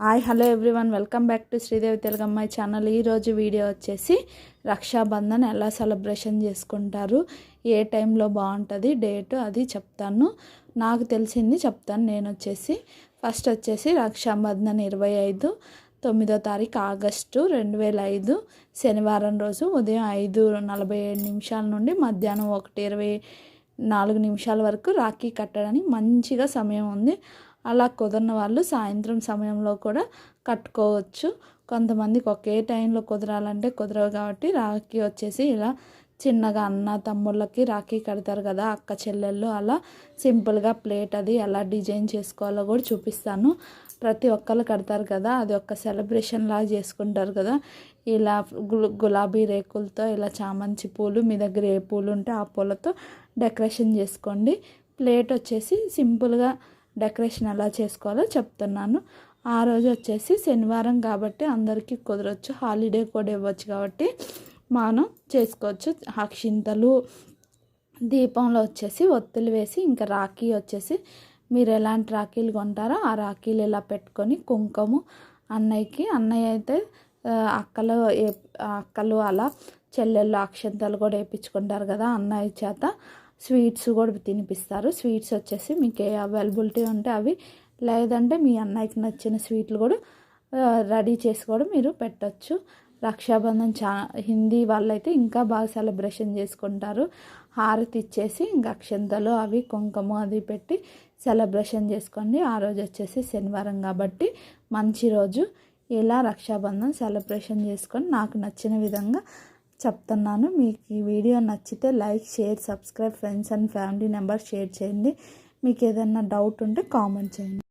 Hi hello everyone. Welcome back to Sridevi Telugammayi channel ఈరోజు video వచ్చేసి రక్షాబంధన్ ఎలా celebration చేసుకుంటారు ఏ టైంలో బాగుంటుంది డేట్ అది చెప్తాను. నాకు తెలిసింది చెప్తాను. నేను వచ్చేసి ఫస్ట్ వచ్చేసి రక్షాబంధన్ ఇరవై ఐదు తొమ్మిదో తారీఖు ఆగస్టు రెండు వేల ఐదు శనివారం రోజు ఉదయం ఐదు నలభై ఏడు నిమిషాల నుండి మధ్యాహ్నం ఒకటి ఇరవై నాలుగు నిమిషాల వరకు రాఖీ కట్టడానికి మంచిగా సమయం ఉంది. అలా కుదరని వాళ్ళు సాయంత్రం సమయంలో కూడా కట్టుకోవచ్చు. కొంతమందికి ఒకే టైంలో కుదరాలంటే కుదరవు కాబట్టి రాఖీ వచ్చేసి ఇలా చిన్నగా అన్న తమ్ముళ్ళకి రాఖీ కడతారు కదా అక్క చెల్లెళ్ళు అలా సింపుల్గా ప్లేట్ అది ఎలా డిజైన్ చేసుకోవాలో కూడా చూపిస్తాను. ప్రతి ఒక్కరు కడతారు కదా అది ఒక సెలబ్రేషన్ లాగా చేసుకుంటారు కదా. ఇలా గులాబీ రేకులతో ఇలా చామంతి పూలు మీ దగ్గర ఏ పూలు ఉంటే ఆ పూలతో డెకరేషన్ చేసుకోండి. ప్లేట్ వచ్చేసి సింపుల్గా డెకరేషన్ ఎలా చేసుకోవాలో చెప్తున్నాను. ఆ రోజు వచ్చేసి శనివారం కాబట్టి అందరికీ కుదరవచ్చు హాలిడే కూడా ఇవ్వచ్చు కాబట్టి మనం చేసుకోవచ్చు. అక్షింతలు దీపంలో వచ్చేసి ఒత్తులు వేసి ఇంకా రాఖీ వచ్చేసి మీరు ఎలాంటి రాఖీలు కొంటారో ఆ రాఖీలు ఇలా పెట్టుకొని కుంకుమ అన్నయ్యకి అన్నయ్య అయితే అక్కలు అక్కలు అలా చెల్లెళ్ళు అక్షంతలు కూడా వేయించుకుంటారు కదా అన్నయ్య చేత. స్వీట్స్ కూడా తినిపిస్తారు. స్వీట్స్ వచ్చేసి మీకు ఏ అవైలబిలిటీ ఉంటే అవి లేదంటే మీ అన్నయ్యకి నచ్చిన స్వీట్లు కూడా రెడీ చేసి కూడా మీరు పెట్టచ్చు. రక్షాబంధన్ చా హిందీ వాళ్ళైతే ఇంకా బాగా సెలబ్రేషన్ చేసుకుంటారు. హారతి ఇచ్చేసి ఇంకా అక్షంతలు అవి కుంకుమ అది పెట్టి సెలబ్రేషన్ చేసుకోండి. ఆ రోజు వచ్చేసి శనివారం కాబట్టి మంచి రోజు. ఇలా రక్షాబంధన్ సెలబ్రేషన్ చేసుకొని నాకు నచ్చిన విధంగా చెప్తున్నాను. మీకు ఈ వీడియో నచ్చితే like share subscribe friends and family number share చేయండి. మీకు ఏదైనా డౌట్ ఉంటే కామెంట్ చేయండి.